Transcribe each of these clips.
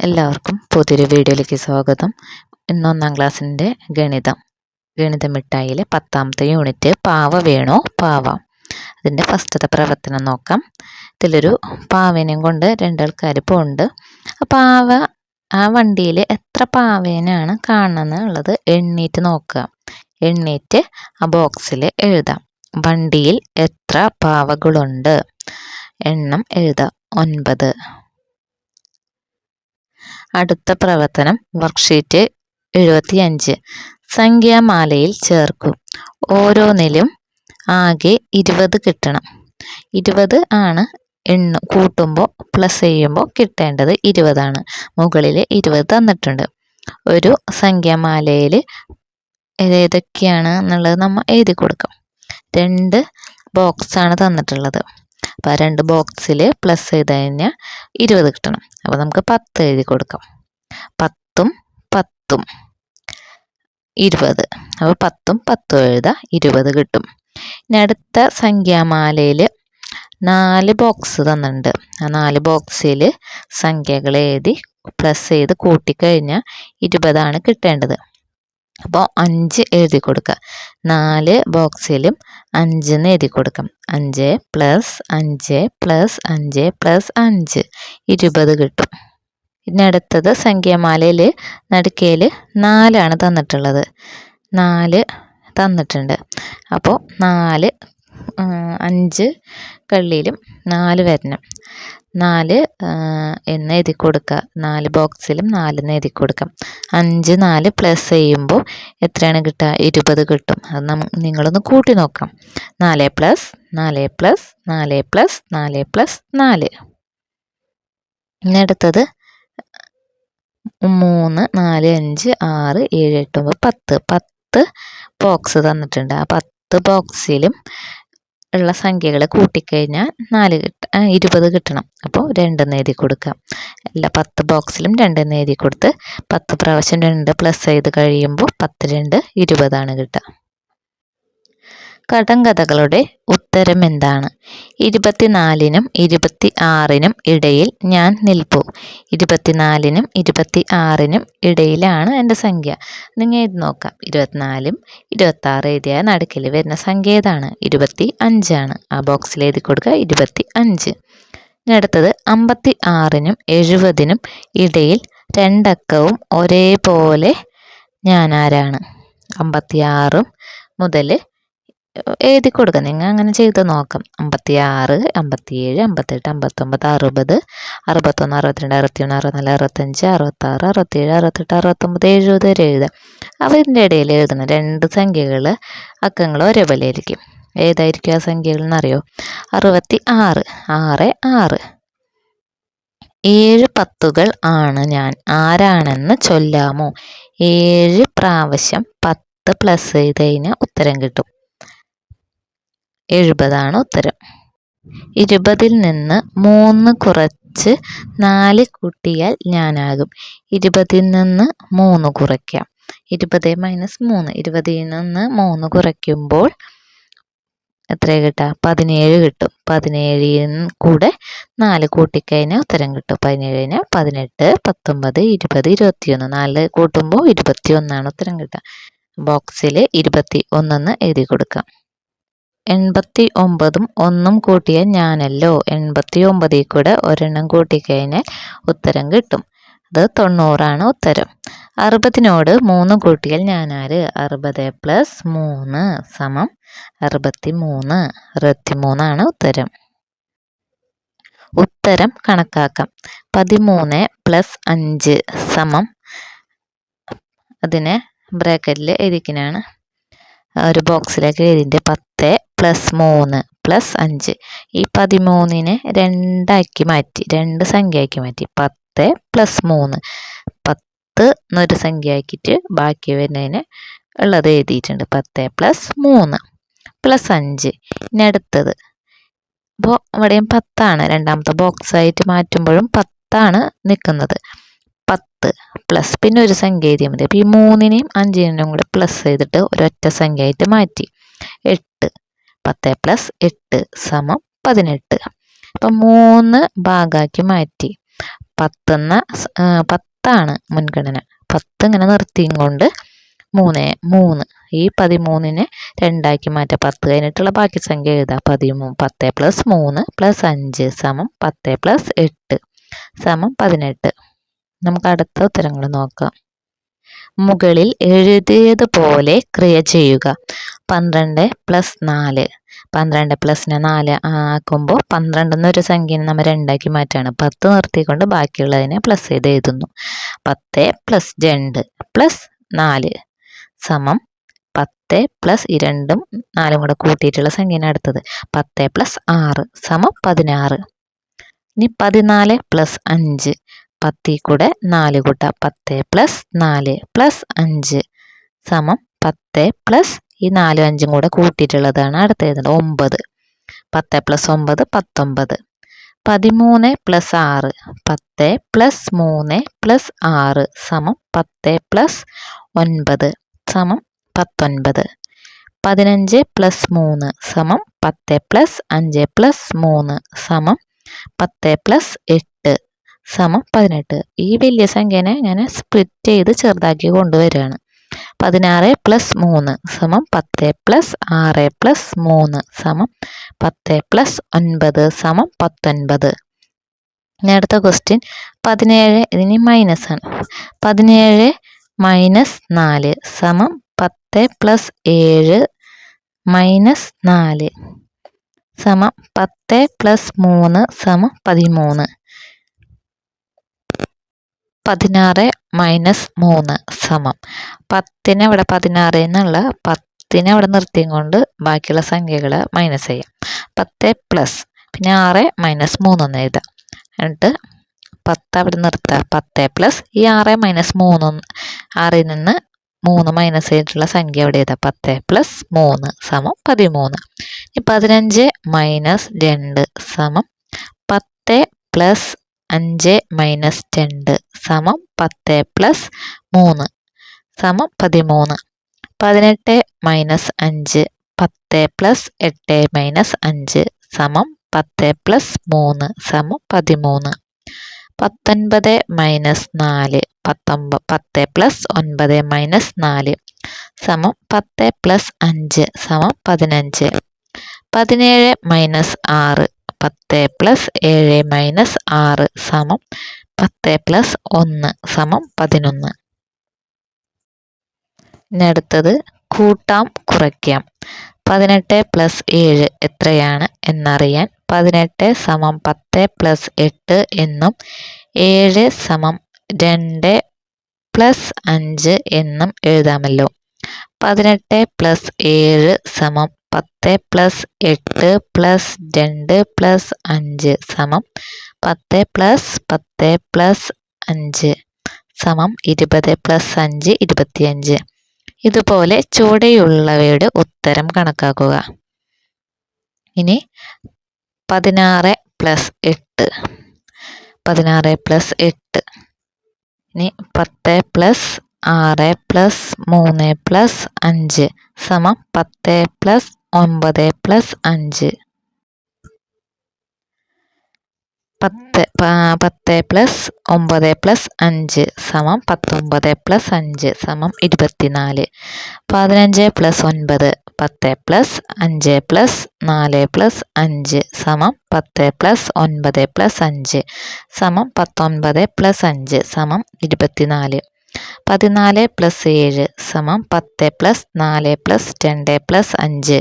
എല്ലാവർക്കും പുതിയൊരു വീഡിയോയിലേക്ക് സ്വാഗതം. ഇന്ന് ഒന്നാം ക്ലാസ്സിന്റെ ഗണിതം. ഗണിത മിഠായിയിലെ പത്താമത്തെ യൂണിറ്റ് പാവ വേണോ? പാവ. അതിന്റെ ഫസ്റ്റത്തെ പ്രവർത്തനം നോക്കാം. ഇതിലൊരു പാവേനെയും കൊണ്ട് രണ്ടാൾക്കാർ പോകുന്നുണ്ട് പാവ ആ വണ്ടിയിൽ എത്ര പാവേനാണ് കാണുന്നത് എണ്ണീറ്റ് നോക്കുക. എണ്ണീറ്റ് ആ ബോക്സിൽ എഴുതാം. വണ്ടിയിൽ എത്ര പാവകളുണ്ട്? എണ്ണം എഴുതാം. ഒൻപത്. അടുത്ത പ്രവർത്തനം വർക്ക്ഷീറ്റ് എഴുപത്തിയഞ്ച്. സംഖ്യാമാലയിൽ ചേർക്കും. ഓരോന്നിലും ആകെ ഇരുപത് കിട്ടണം. ഇരുപത് ആണ് എണ്ണ കൂട്ടുമ്പോൾ പ്ലസ് ചെയ്യുമ്പോൾ കിട്ടേണ്ടത് ഇരുപതാണ്. മുകളിൽ ഇരുപത് തന്നിട്ടുണ്ട്. ഒരു സംഖ്യാമാലയിൽ ഏതൊക്കെയാണ് എന്നുള്ളത് നമ്മൾ എഴുതി കൊടുക്കും. രണ്ട് ബോക്സാണ് തന്നിട്ടുള്ളത്. അപ്പോൾ രണ്ട് ബോക്സിൽ പ്ലസ് ചെയ്ത് കഴിഞ്ഞാൽ ഇരുപത് കിട്ടണം. അപ്പോൾ നമുക്ക് പത്ത് എഴുതി കൊടുക്കാം. പത്തും പത്തും ഇരുപത്. അപ്പോൾ പത്തും പത്തും എഴുതാം ഇരുപത് കിട്ടും. ഇനി അടുത്ത സംഖ്യാമാലയിൽ നാല് ബോക്സ് തന്നിട്ടുണ്ട്. ആ നാല് ബോക്സിൽ സംഖ്യകൾ എഴുതി പ്ലസ് ചെയ്ത് കൂട്ടിക്കഴിഞ്ഞാൽ ഇരുപതാണ് കിട്ടേണ്ടത്. അപ്പോൾ അഞ്ച് എഴുതി കൊടുക്കുക നാല് ബോക്സിലും അഞ്ചെന്ന് എഴുതി കൊടുക്കാം. അഞ്ച് പ്ലസ് അഞ്ച് പ്ലസ് അഞ്ച് പ്ലസ് അഞ്ച്. ഇരുപത് കിട്ടും. പിന്നെ അടുത്തത് സംഖ്യമാലയിൽ നടുക്കയിൽ നാലാണ് തന്നിട്ടുള്ളത്. നാല് തന്നിട്ടുണ്ട്. അപ്പോൾ നാല് അഞ്ച് കള്ളിയിലും നാല് വരണം. നാല് എന്ന് എഴുതി കൊടുക്കുക നാല് ബോക്സിലും നാലെന്ന് എഴുതി കൊടുക്കാം. അഞ്ച് നാല് പ്ലസ് ചെയ്യുമ്പോൾ എത്രയാണ് കിട്ടുക? ഇരുപത് കിട്ടും. അത് നിങ്ങളൊന്ന് കൂട്ടി നോക്കാം. നാല് പ്ലസ് നാല് പ്ലസ് നാല് പ്ലസ് നാല് പ്ലസ് നാല്. ഇനി അടുത്തത്. മൂന്ന് നാല് അഞ്ച് ആറ് ഏഴ് എട്ട് ഒമ്പത് പത്ത്. പത്ത് ബോക്സ് തന്നിട്ടുണ്ട്. ആ പത്ത് ബോക്സിലും ഉള്ള സംഖ്യകൾ കൂട്ടിക്കഴിഞ്ഞാൽ നാല് കിട്ട. ഇരുപത് കിട്ടണം. അപ്പോൾ രണ്ടെന്ന് എഴുതി കൊടുക്കാം. എല്ലാ പത്ത് ബോക്സിലും രണ്ടെന്ന് എഴുതി കൊടുത്ത് പത്ത് പ്രാവശ്യം രണ്ട് പ്ലസ് ചെയ്ത് കഴിയുമ്പോൾ പത്ത് രണ്ട് ഇരുപതാണ് കിട്ടുക. കടങ്കഥകളുടെ ഉത്തരം എന്താണ്? ഇരുപത്തിനാലിനും ഇരുപത്തി ആറിനും ഇടയിൽ ഞാൻ നിൽപ്പു. ഇരുപത്തിനാലിനും ഇരുപത്തി ആറിനും ഇടയിലാണ് എന്റെ സംഖ്യ. നിങ്ങൾ ഇത് നോക്കാം. ഇരുപത്തിനാലും ഇരുപത്തി ആറ് എഴുതിയാൽ നടുക്കിൽ വരുന്ന സംഖ്യ ഏതാണ്? ഇരുപത്തി അഞ്ചാണ് ആ ബോക്സിൽ എഴുതി കൊടുക്കുക. ഇരുപത്തി അഞ്ച് ഇനി അടുത്തത് അമ്പത്തി ആറിനും എഴുപതിനും ഇടയിൽ രണ്ടക്കവും ഒരേപോലെ ഞാൻ ആരാണ്? അമ്പത്തി ആറും മുതൽ എഴുതി കൊടുക്കാം. നിങ്ങൾ അങ്ങനെ ചെയ്ത് നോക്കാം. അമ്പത്തി ആറ് അമ്പത്തിയേഴ് അമ്പത്തെട്ട് അമ്പത്തൊമ്പത് അറുപത് അറുപത്തൊന്ന് അറുപത്തിരണ്ട് അറുപത്തിമൂന്ന് അറുപത്തിനാല് അറുപത്തഞ്ച് അറുപത്താറ് അറുപത്തേഴ് അറുപത്തെട്ട് അറുപത്തൊമ്പത് എഴുപത് വരെ എഴുതാം. അവരിന്റെ ഇടയിൽ എഴുതുന്ന രണ്ട് സംഖ്യകൾ അക്കങ്ങൾ ഒരേപോലെ ആയിരിക്കും ഏതായിരിക്കും ആ സംഖ്യകൾ എന്നറിയോ? അറുപത്തി ആറ് ആറ്. ആറ് ഏഴ് പത്തുകൾ ആണ് ഞാൻ. ആരാണെന്ന് ചൊല്ലാമോ? ഏഴ് പ്രാവശ്യം പത്ത് പ്ലസ് ചെയ്ത് കഴിഞ്ഞാൽ ഉത്തരം കിട്ടും. എഴുപതാണ് ഉത്തരം. ഇരുപതിൽ നിന്ന് മൂന്ന് കുറച്ച് നാല് കൂട്ടിയാൽ ഞാനാകും. ഇരുപതിൽ നിന്ന് മൂന്ന് കുറയ്ക്കാം. ഇരുപത് മൈനസ് മൂന്ന്. ഇരുപതിൽ നിന്ന് മൂന്ന് കുറയ്ക്കുമ്പോൾ എത്ര കിട്ടുക? പതിനേഴ് കിട്ടും. പതിനേഴിൽ കൂടെ നാല് കൂട്ടിക്കഴിഞ്ഞാൽ ഉത്തരം കിട്ടും. പതിനേഴിന് പതിനെട്ട് പത്തൊമ്പത് ഇരുപത് ഇരുപത്തിയൊന്ന്. നാല് കൂട്ടുമ്പോൾ ഇരുപത്തി ഒന്നാണ് ഉത്തരം കിട്ടുക. ബോക്സിൽ ഇരുപത്തി ഒന്നെന്ന് എഴുതി കൊടുക്കാം. എൺപത്തി ഒമ്പതും ഒന്നും കൂട്ടിയ ഞാനല്ലോ. എൺപത്തി ഒമ്പതിൽ കൂടെ ഒരെണ്ണം കൂട്ടിക്കഴിഞ്ഞാൽ ഉത്തരം കിട്ടും. അത് തൊണ്ണൂറാണ് ഉത്തരം. അറുപതിനോട് മൂന്ന് കൂട്ടിയാൽ ഞാനാര്? അറുപത് പ്ലസ് മൂന്ന് സമം അറുപത്തി മൂന്ന് അറുപത്തി മൂന്നാണ് ഉത്തരം. ഉത്തരം കണക്കാക്കാം. പതിമൂന്ന് പ്ലസ് അഞ്ച് സമം. അതിനെ ബ്രാക്കറ്റിൽ എഴുതിക്കനാണ് ഒരു ബോക്സിലേക്ക് എഴുതിന്റെ പത്ത് പ്ലസ് മൂന്ന് പ്ലസ് അഞ്ച്. ഈ പതിമൂന്നിനെ രണ്ടാക്കി മാറ്റി രണ്ട് സംഖ്യയാക്കി മാറ്റി. പത്ത് പ്ലസ് മൂന്ന്. പത്ത് എന്നൊരു സംഖ്യ ആക്കിയിട്ട് ബാക്കി വരുന്നതിന് ഉള്ളത് എഴുതിയിട്ടുണ്ട്. പത്ത് പ്ലസ് മൂന്ന് പ്ലസ് അഞ്ച്. ഇനി അടുത്തത്. അപ്പോൾ ഇവിടെയും പത്താണ്. രണ്ടാമത്തെ ബോക്സ് ആയിട്ട് മാറ്റുമ്പോഴും പത്താണ് നിൽക്കുന്നത് പത്ത് പ്ലസ് പിന്നെ ഒരു സംഖ്യ എഴുതിയാൽ മതി. അപ്പോൾ ഈ മൂന്നിനെയും അഞ്ചിനെയും കൂടെ പ്ലസ് ചെയ്തിട്ട് ഒരൊറ്റ സംഖ്യ ആയിട്ട് മാറ്റി. എട്ട് പത്ത് പ്ലസ് എട്ട് സമം പതിനെട്ട്. അപ്പം മൂന്ന് ഭാഗമാക്കി മാറ്റി. പത്തെന്ന പത്താണ് മുൻഗണന. പത്ത് ഇങ്ങനെ നിർത്തിയും കൊണ്ട് മൂന്ന് മൂന്ന്. ഈ പതിമൂന്നിനെ രണ്ടാക്കി മാറ്റാം. പത്ത് കഴിഞ്ഞിട്ടുള്ള ബാക്കി സംഖ്യ എഴുതാം. പതിമൂന്ന് പത്ത് പ്ലസ് മൂന്ന് പ്ലസ് അഞ്ച് സമം പത്ത് പ്ലസ് എട്ട് സമം പതിനെട്ട്. നമുക്ക് അടുത്ത ഉത്തരങ്ങൾ നോക്കാം. മുകളിൽ എഴുതിയതുപോലെ ക്രിയ ചെയ്യുക. പന്ത്രണ്ട് പ്ലസ് നാല്. പന്ത്രണ്ട് പ്ലസിനെ നാല് ആക്കുമ്പോൾ പന്ത്രണ്ട് എന്നൊരു സംഖ്യനെ നമ്മൾ രണ്ടാക്കി മാറ്റാണ് പത്ത് നിർത്തിക്കൊണ്ട് ബാക്കിയുള്ളതിനെ പ്ലസ് ചെയ്ത് എഴുതുന്നു. പത്ത് പ്ലസ് രണ്ട് പ്ലസ് നാല് സമം പത്ത് പ്ലസ് ഈ രണ്ടും നാലും കൂടെ കൂട്ടിയിട്ടുള്ള സംഖ്യയാണ് അടുത്തത്. പത്ത് പ്ലസ് ആറ് സമം പതിനാറ്. ഇനി പതിനാല് പ്ലസ് അഞ്ച് പത്തിൽ കൂടെ നാല് കൂട്ടാം. പത്ത് പ്ലസ് നാല് പ്ലസ് അഞ്ച് സമം പത്ത് പ്ലസ് ഈ നാലും അഞ്ചും കൂടെ കൂട്ടിയിട്ടുള്ളതാണ് അടുത്ത എഴുതേണ്ടത് ഒമ്പത്. പത്ത് പ്ലസ് ഒമ്പത് പത്തൊമ്പത്. പതിമൂന്ന് പ്ലസ് ആറ് പത്ത് പ്ലസ് മൂന്ന് പ്ലസ് ആറ് സമം പത്ത് പ്ലസ് ഒൻപത് സമം പത്തൊൻപത്. പതിനഞ്ച് പ്ലസ് മൂന്ന് സമം പത്ത് പ്ലസ് അഞ്ച് പ്ലസ് മൂന്ന് സമം പത്ത് പ്ലസ് എട്ട് സമം പതിനെട്ട്. ഈ വലിയ സംഖ്യനെ ഞാൻ സ്പ്ലിറ്റ് ചെയ്ത് ചെറുതാക്കി കൊണ്ടുവരികയാണ്. പതിനാറ് പ്ലസ് മൂന്ന് സമം പത്ത് പ്ലസ് ആറ് പ്ലസ് മൂന്ന് സമം പത്ത് പ്ലസ് ഒൻപത് സമം പത്തൊൻപത്. ഇനി അടുത്ത ക്വസ്റ്റ്യൻ പതിനേഴ് ഇതിന് മൈനസ് ആണ്. പതിനേഴ് മൈനസ് നാല് സമം പത്ത് പ്ലസ് ഏഴ് മൈനസ് നാല് സമം പത്ത് പ്ലസ് മൂന്ന് സമം പതിമൂന്ന്. പതിനാറ് മൈനസ് മൂന്ന് സമം. പത്തിന് ഇവിടെ പതിനാറ് എന്നുള്ള പത്തിനെ അവിടെ നിർത്തിയും കൊണ്ട് ബാക്കിയുള്ള സംഖ്യകൾ മൈനസ് ചെയ്യാം. പത്ത് പ്ലസ് പിന്നെ ആറ് മൈനസ് മൂന്നൊന്ന് എഴുതാം. എന്നിട്ട് പത്ത് അവിടെ നിർത്തുക പത്ത് പ്ലസ് ഈ ആറ് മൈനസ് മൂന്ന് ആറിൽ നിന്ന് മൂന്ന് മൈനസ് ചെയ്തിട്ടുള്ള സംഖ്യ അവിടെ എഴുതാം. പത്ത് പ്ലസ് മൂന്ന് സമം പതിമൂന്ന്. ഈ പതിനഞ്ച് മൈനസ് രണ്ട് സമം പത്ത് പ്ലസ് അഞ്ച് മൈനസ് രണ്ട് സമം പത്ത് പ്ലസ് മൂന്ന് സമം പതിമൂന്ന് പതിനെട്ട് മൈനസ് അഞ്ച് പത്ത് പ്ലസ് എട്ട് മൈനസ് അഞ്ച് സമം പത്ത് പ്ലസ് മൂന്ന് സമം പതിമൂന്ന് പത്തൊൻപത് മൈനസ് നാല് പത്തൊമ്പത് പത്ത് പ്ലസ് ഒൻപത് മൈനസ് നാല് സമം പത്ത് പ്ലസ് അഞ്ച് സമം പതിനഞ്ച് പതിനേഴ് മൈനസ് ആറ് പത്ത് പ്ലസ് ഏഴ് മൈനസ് ആറ് സമം പത്ത് പ്ലസ് ഒന്ന് സമം പതിനൊന്ന്. ഇനി അടുത്തത് കൂട്ടാം കുറയ്ക്കാം. പതിനെട്ട് പ്ലസ് ഏഴ് എത്രയാണ് എന്നറിയാൻ പതിനെട്ട് സമം പത്ത് പ്ലസ് എട്ട് എന്നും ഏഴ് സമം രണ്ട് പ്ലസ് അഞ്ച് എന്നും എഴുതാമല്ലോ. പതിനെട്ട് പ്ലസ് ഏഴ് സമം പത്ത് പ്ലസ് എട്ട് പ്ലസ് രണ്ട് പ്ലസ് അഞ്ച് സമം പത്ത് പ്ലസ് പത്ത് പ്ലസ് അഞ്ച് സമം ഇരുപത് പ്ലസ് അഞ്ച് ഇരുപത്തിയഞ്ച്. ഇതുപോലെ ചുവടെയുള്ളവയുടെ ഉത്തരം കണക്കാക്കുക. ഇനി പതിനാറ് പ്ലസ് എട്ട്. പതിനാറ് പ്ലസ് എട്ട്. ഇനി പത്ത് പ്ലസ് ആറ് പ്ലസ് മൂന്ന് പ്ലസ് അഞ്ച് സമം പത്ത് പ്ലസ് ഒമ്പത് പ്ലസ് അഞ്ച്. പത്ത് പത്ത് പ്ലസ് ഒമ്പത് പ്ലസ് അഞ്ച് സമം പത്തൊമ്പത് പ്ലസ് അഞ്ച് സമം ഇരുപത്തിനാല്. പതിനഞ്ച് പ്ലസ് ഒൻപത് പത്ത് പ്ലസ് അഞ്ച് പ്ലസ് നാല് പ്ലസ് അഞ്ച് സമം പത്ത് പ്ലസ് ഒൻപത് പ്ലസ് അഞ്ച് സമം പത്തൊൻപത് പ്ലസ് അഞ്ച് സമം ഇരുപത്തിനാല്. പതിനാല് പ്ലസ് ഏഴ് സമം പത്ത് പ്ലസ് നാല് പ്ലസ് രണ്ട് പ്ലസ് അഞ്ച്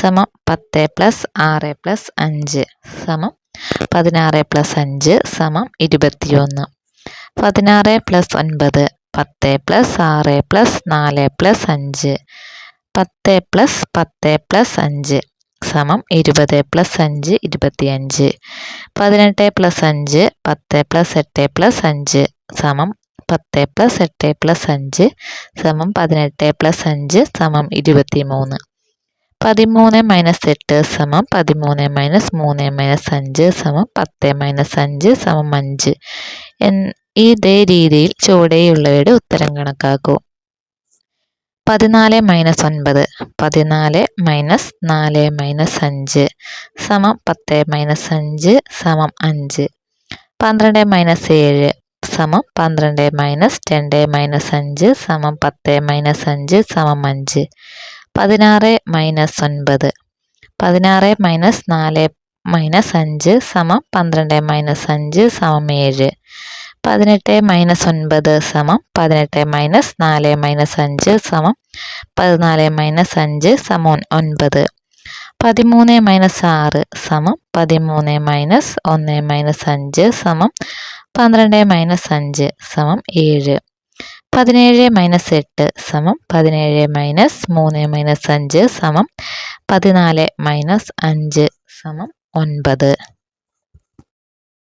സമം പത്ത് പ്ലസ് ആറ് പ്ലസ് അഞ്ച് സമം പതിനാറ് പ്ലസ് അഞ്ച് സമം ഇരുപത്തിയൊന്ന്. പതിനാറ് പ്ലസ് ഒൻപത് പത്ത് പ്ലസ് ആറ് പ്ലസ് നാല് പ്ലസ് അഞ്ച് പത്ത് പ്ലസ് പത്ത് പ്ലസ് അഞ്ച് സമം ഇരുപത് പ്ലസ് അഞ്ച് ഇരുപത്തിയഞ്ച്. പതിനെട്ട് പ്ലസ് അഞ്ച് പത്ത് പ്ലസ് എട്ട് പ്ലസ് അഞ്ച് സമം പത്ത് പ്ലസ് എട്ട് പ്ലസ് അഞ്ച് സമം പതിനെട്ട് പ്ലസ് അഞ്ച് സമം ഇരുപത്തി മൂന്ന് പതിമൂന്ന് മൈനസ് എട്ട് സമം പതിമൂന്ന് മൈനസ് മൂന്ന് മൈനസ് അഞ്ച് സമം പത്ത് മൈനസ് അഞ്ച് സമം അഞ്ച്. ഇതേ രീതിയിൽ ചുവടെയുള്ളവയുടെ ഉത്തരം കണക്കാക്കൂ. പതിനാല് മൈനസ് ഒൻപത് പതിനാല് മൈനസ് നാല് മൈനസ് അഞ്ച് സമം പത്ത് മൈനസ് അഞ്ച് സമം അഞ്ച്. പന്ത്രണ്ട് മൈനസ് ഏഴ് സമം പന്ത്രണ്ട് മൈനസ് രണ്ട് മൈനസ് അഞ്ച് സമം പത്ത് മൈനസ് അഞ്ച് സമം അഞ്ച്. പതിനാറ് മൈനസ് ഒൻപത്. പതിനാറ് മൈനസ് നാല് മൈനസ് അഞ്ച് സമം പന്ത്രണ്ട് മൈനസ് അഞ്ച് സമം ഏഴ്. പതിനെട്ട് മൈനസ് ഒൻപത് സമം പതിനെട്ട് മൈനസ് നാല് മൈനസ് അഞ്ച് സമം പതിനാല് മൈനസ് അഞ്ച് സമം ഒൻപത്. പതിമൂന്ന് മൈനസ് ആറ് സമം പതിമൂന്ന് മൈനസ് ഒന്ന് മൈനസ് അഞ്ച് സമം പന്ത്രണ്ട് മൈനസ് അഞ്ച് സമം ഏഴ്. പതിനേഴ് മൈനസ് എട്ട് സമം പതിനേഴ് മൈനസ് മൂന്ന് മൈനസ് അഞ്ച് സമം പതിനാല് മൈനസ് അഞ്ച് സമം ഒൻപത്.